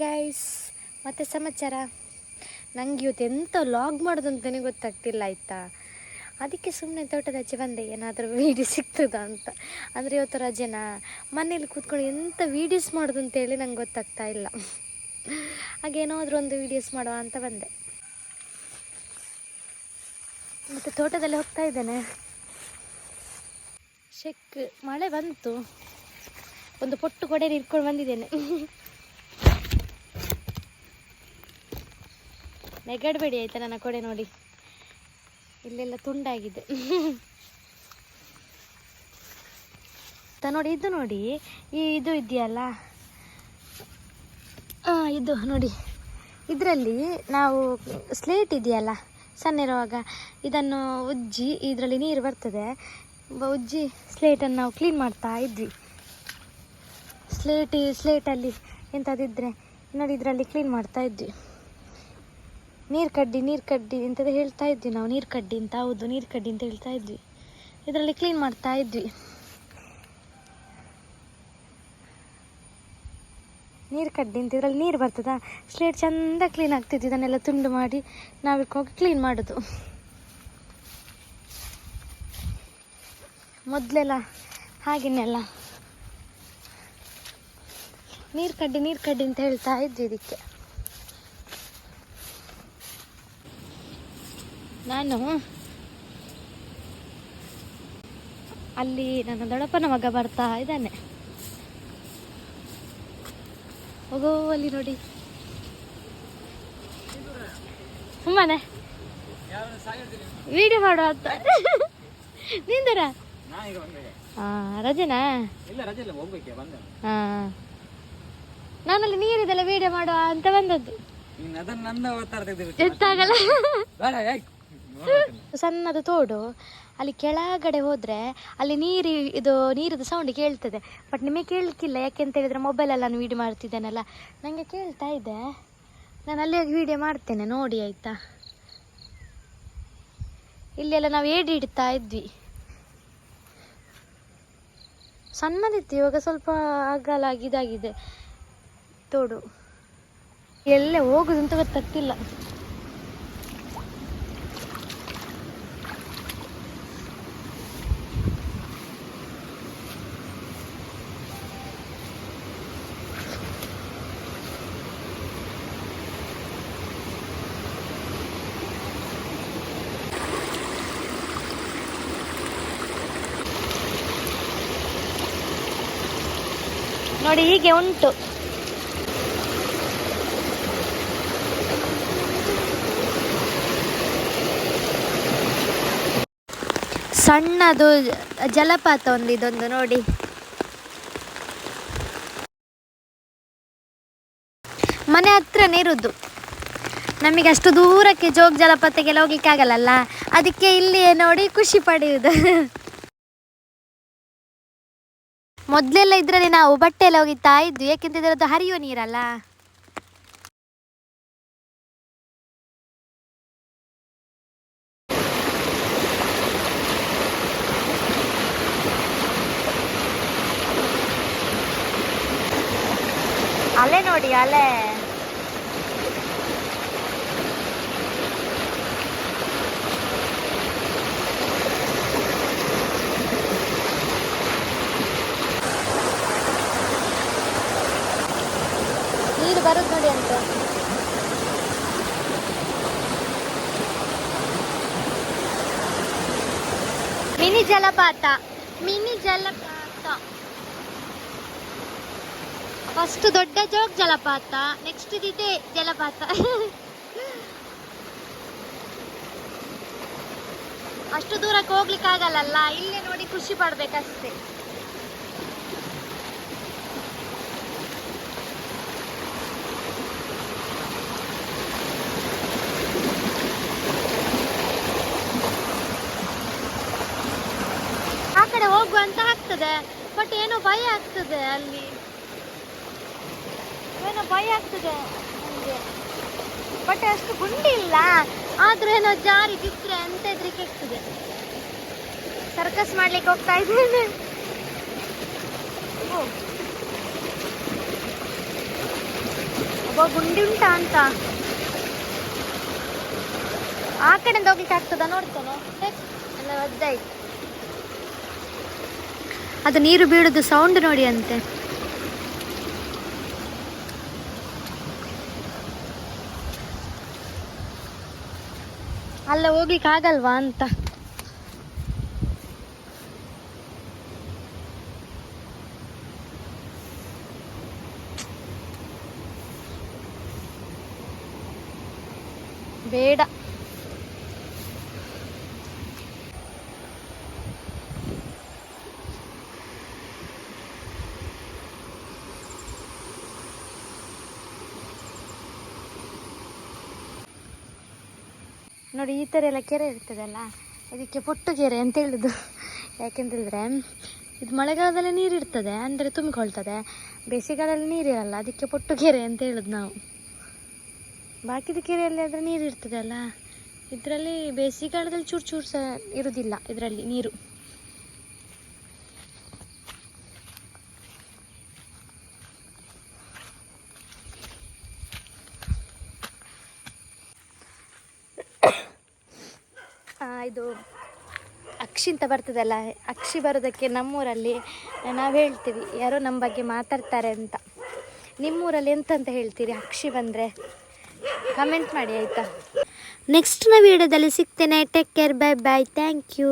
Guys ಮತ್ತೆ ಸಮಾಚಾರ? ನಂಗೆ ಇವತ್ತು ಎಂತ ಲಾಗ್ ಮಾಡೋದು ಅಂತಲೇ ಗೊತ್ತಾಗ್ತಿಲ್ಲ, ಆಯಿತಾ? ಅದಕ್ಕೆ ಸುಮ್ಮನೆ ತೋಟದಾಚೆ ಬಂದೆ, ಏನಾದರೂ ವೀಡಿಯೋ ಸಿಗ್ತದಾ ಅಂತ. ಅಂದರೆ ಇವತ್ತು ರಜೆನಾ? ಮನೇಲಿ ಕೂತ್ಕೊಂಡು ಎಂಥ ವೀಡಿಯೋಸ್ ಮಾಡೋದು ಅಂತೇಳಿ ನಂಗೆ ಗೊತ್ತಾಗ್ತಾ ಇಲ್ಲ. ಹಾಗೇನೋ ಏನಾದರೂ ಒಂದು ವೀಡಿಯೋಸ್ ಮಾಡುವ ಅಂತ ಬಂದೆ. ಮತ್ತು ತೋಟದಲ್ಲಿ ಹೋಗ್ತಾ ಇದ್ದೇನೆ. ಶೆಕ್, ಮಳೆ ಬಂತು. ಒಂದು ಪೊಟ್ಟು ಕೊಡೆ ಇಟ್ಕೊಂಡು ಬಂದಿದ್ದೇನೆ. ನೆಗಡಬೇಡಿ ಆಯಿತಾ ನನ್ನ ಕೊಡೆ ನೋಡಿ. ಇಲ್ಲೆಲ್ಲ ತುಂಡಾಗಿದೆ. ತ ನೋಡಿ, ಇದು ನೋಡಿ. ಈ ಇದು ಇದೆಯಲ್ಲ? ಇದು ನೋಡಿ. ಇದರಲ್ಲಿ ನಾವು ಸ್ಲೇಟ್ ಇದೆಯಲ್ಲ ಸಣ್ಣ ಇರುವಾಗ ಇದನ್ನು ಉಜ್ಜಿ, ಇದರಲ್ಲಿ ನೀರು ಬರ್ತದೆ. ಉಜ್ಜಿ ಸ್ಲೇಟನ್ನು ನಾವು ಕ್ಲೀನ್ ಮಾಡ್ತಾ ಇದ್ವಿ. ಸ್ಲೇಟ್ ಸ್ಲೇಟಲ್ಲಿ ಎಂಥದಿದ್ದರೆ ನೋಡಿ, ಇದರಲ್ಲಿ ಕ್ಲೀನ್ ಮಾಡ್ತಾ ಇದ್ವಿ. ನೀರು ಕಡ್ಡಿ ನೀರು ಕಡ್ಡಿ ಎಂಥದ್ದು ಹೇಳ್ತಾ ಇದ್ವಿ ನಾವು. ನೀರು ಕಡ್ಡಿ ಅಂತ, ಹೌದು, ನೀರು ಕಡ್ಡಿ ಅಂತ ಹೇಳ್ತಾ ಇದ್ವಿ. ಇದರಲ್ಲಿ ಕ್ಲೀನ್ ಮಾಡ್ತಾ ಇದ್ವಿ. ನೀರು ಕಡ್ಡಿ ಅಂತ, ಇದರಲ್ಲಿ ನೀರು ಬರ್ತದಾ? ಸ್ಲೇಟ್ ಚೆಂದ ಕ್ಲೀನ್ ಆಗ್ತಿದ್ವಿ ಇದನ್ನೆಲ್ಲ ತುಂಡು ಮಾಡಿ ಹೋಗಿ ಕ್ಲೀನ್ ಮಾಡೋದು. ಮೊದಲೆಲ್ಲ ಹಾಗೆನ್ನೆಲ್ಲ ನೀರು ಕಡ್ಡಿ ನೀರು ಕಡ್ಡಿ ಅಂತ ಹೇಳ್ತಾ ಇದ್ವಿ ಇದಕ್ಕೆ. ನಾನು ಅಲ್ಲಿ ನನ್ನ ದೊಡ್ಡಪ್ಪನ ಮಗ ಬರ್ತಾ ಇದ್ದಾನೆ. ಹೋಗೋ ಅಲ್ಲಿ ನೋಡಿ. ಸುಮ್ಮನೆ. ವಿಡಿಯೋ ಮಾಡುವ ಅಂತ. ನಿಂದರ? ರಜೆನಾ? ನಾನಲ್ಲಿ ನೀರಿದೆಲ್ಲ ವಿಡಿಯೋ ಮಾಡುವ ಅಂತ ಬಂದದ್ದು. ಎತ್ತಾಗಲ್ಲ. ಸಣ್ಣದು ತೋಡು. ಅಲ್ಲಿ ಕೆಳಗಡೆ ಹೋದ್ರೆ ಅಲ್ಲಿ ನೀರು ಇದು ನೀರಿದು ಸೌಂಡ್ ಕೇಳ್ತದೆ. ಬಟ್ ನಿಮಗೆ ಕೇಳಲಿಕ್ಕಿಲ್ಲ, ಯಾಕೆ ಅಂತ ಹೇಳಿದ್ರೆ ಮೊಬೈಲಲ್ಲಿ ನಾನು ವೀಡಿಯೋ ಮಾಡ್ತಿದ್ದೇನಲ್ಲ. ನನಗೆ ಕೇಳ್ತಾ ಇದೆ. ನಾನು ಅಲ್ಲಿ ಹೋಗಿ ವೀಡಿಯೋ ಮಾಡ್ತೇನೆ, ನೋಡಿ ಆಯಿತಾ? ಇಲ್ಲೆಲ್ಲ ನಾವು ಏಡಿ ಇಡ್ತಾ ಇದ್ವಿ. ಸಣ್ಣದಿತ್ತು, ಇವಾಗ ಸ್ವಲ್ಪ ಅಗಲಾಗಿ ಇದಾಗಿದೆ. ತೋಡು. ಎಲ್ಲೇ ಹೋಗುದು ಅಂತ ಗೊತ್ತಾಗ್ತಿಲ್ಲ. ನೋಡಿ, ಹೀಗೆ ಉಂಟು. ಸಣ್ಣದು ಜಲಪಾತ ಒಂದು ಇದೊಂದು ನೋಡಿ. ಮನೆ ಹತ್ರನೇ ಇರುದು. ನಮಗೆ ಅಷ್ಟು ದೂರಕ್ಕೆ ಜೋಗ ಜಲಪಾತಕ್ಕೆಲ್ಲ ಹೋಗ್ಲಿಕ್ಕೆ ಆಗಲ್ಲಲ್ಲ ಅದಕ್ಕೆ ಇಲ್ಲಿಯೇ ನೋಡಿ ಖುಷಿ ಪಡೆಯುವುದು ಮೊದಲೆಲ್ಲ ಇದರಲ್ಲಿ ನಾವು ಬಟ್ಟೆ ಎಲ್ಲ ಒಗಿತಾ ಇದ್ವಿ ಯಾಕೆಂತ ಇದರದ್ದು ಹರಿಯುವ ನೀರಲ್ಲ. ಅಲೆ ನೋಡಿ ಅಲೆ. ನೀರು ಬರುದು ನೋಡಿ ಅಂತ. ಮಿನಿ ಜಲಪಾತ ಮಿನಿ ಜಲಪಾತ. ಫಸ್ಟ್ ದೊಡ್ಡ ಜೋಗ್ ಜಲಪಾತ, ನೆಕ್ಸ್ಟ್ ಇದೆ ಜಲಪಾತ. ಅಷ್ಟು ದೂರಕ್ಕೆ ಹೋಗ್ಲಿಕ್ಕೆ ಆಗಲ್ಲಲ್ಲ ಇಲ್ಲೇ ನೋಡಿ ಖುಷಿ ಪಡ್ಬೇಕಷ್ಟೇ ಆ ಕಡೆ ಹೋಗುವ ಅಂತ ಆಗ್ತದೆ ಬಟ್ ಏನೋ ಭಯ ಆಗ್ತದೆ ಅಲ್ಲಿ. ಏನೋ ಭಯ ಆಗ್ತದೆ ನನಗೆ. ಬಟ್ ಅಷ್ಟು ಗುಂಡಿ ಇಲ್ಲ. ಆದ್ರೂ ಏನೋ ಜಾರಿ ಬಿದ್ರೆ ಅಂತ ಹೆದ್ರಿಕೆ ಆಗ್ತದೆ. ಸರ್ಕಸ್ ಮಾಡ್ಲಿಕ್ಕೆ ಹೋಗ್ತಾ ಇದ್ದೇನೆ. ಒಬ್ಬ ಗುಂಡಿ ಉಂಟಾ ಅಂತ. ಆ ಕಡೆಯಿಂದ ಹೋಗ್ಲಿಕ್ಕೆ ಆಗ್ತದ ನೋಡ್ತೇನೆ. ಒದ್ದಾಯ್ತು. ಅದು ನೀರು ಬೀಳೋದು ಸೌಂಡ್ ನೋಡಿ ಅಂತೆ. ಅಲ್ಲ ಹೋಗ್ಲಿಕ್ಕೆ ಆಗಲ್ವಾ ಅಂತ. ಬೇಡ. ನೋಡಿ, ಈ ಥರ ಎಲ್ಲ ಕೆರೆ ಇರ್ತದಲ್ಲ ಇದಕ್ಕೆ ಪೊಟ್ಟು ಕೆರೆ ಅಂತ ಹೇಳುದು. ಯಾಕೆಂತೇಳಿದ್ರೆ, ಇದು ಮಳೆಗಾಲದಲ್ಲಿ ನೀರು ಇರ್ತದೆ, ಅಂದರೆ ತುಂಬಿಕೊಳ್ತದೆ. ಬೇಸಿಗೆಗಾಲದಲ್ಲಿ ನೀರಿರಲ್ಲ ಅದಕ್ಕೆ ಪೊಟ್ಟು ಕೆರೆ ಅಂತ ಹೇಳುದು ನಾವು. ಬಾಕಿದ ಕೆರೆಯಲ್ಲಿ ಆದರೆ ನೀರು ಇರ್ತದೆ ಇದರಲ್ಲಿ ಬೇಸಿಗೆಗಾಲದಲ್ಲಿ ಚೂರು ಚೂರು ಸಹ ಇರುವುದಿಲ್ಲ ಇದರಲ್ಲಿ ನೀರು ಆ, ಇದು ಅಕ್ಷಿ ಅಂತ ಬರ್ತದಲ್ಲ, ಅಕ್ಷಿ ಬರೋದಕ್ಕೆ ನಮ್ಮೂರಲ್ಲಿ ನಾವು ಹೇಳ್ತೀವಿ, ಯಾರೋ ನಮ್ಮ ಬಗ್ಗೆ ಮಾತಾಡ್ತಾರೆ ಅಂತ. ನಿಮ್ಮೂರಲ್ಲಿ ಎಂತಂತ ಹೇಳ್ತೀರಿ ಅಕ್ಷಿ ಬಂದರೆ? ಕಮೆಂಟ್ ಮಾಡಿ ಆಯಿತಾ? ನೆಕ್ಸ್ಟ್ನ ವೀಡಿಯೋದಲ್ಲಿ ಸಿಗ್ತೇನೆ. Take care bye bye thank you